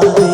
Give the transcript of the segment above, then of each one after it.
Bye.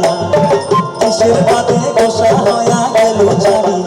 গেল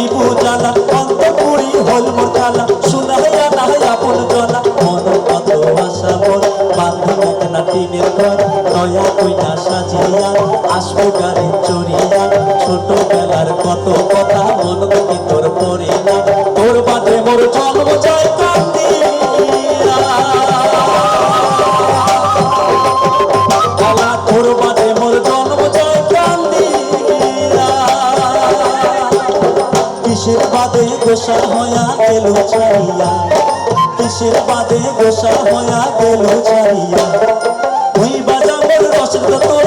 জানে তুই দিবু জানা অন্তপুরি হল মোর কালা শুনাইয়া নাহাই আপন জনা মন কত আশা মোর বান্ধব না টিনের বাদে গোসা হয়া গেল ছাড়িয়া। কিসের বাদে গোসা হয়া গেল ওই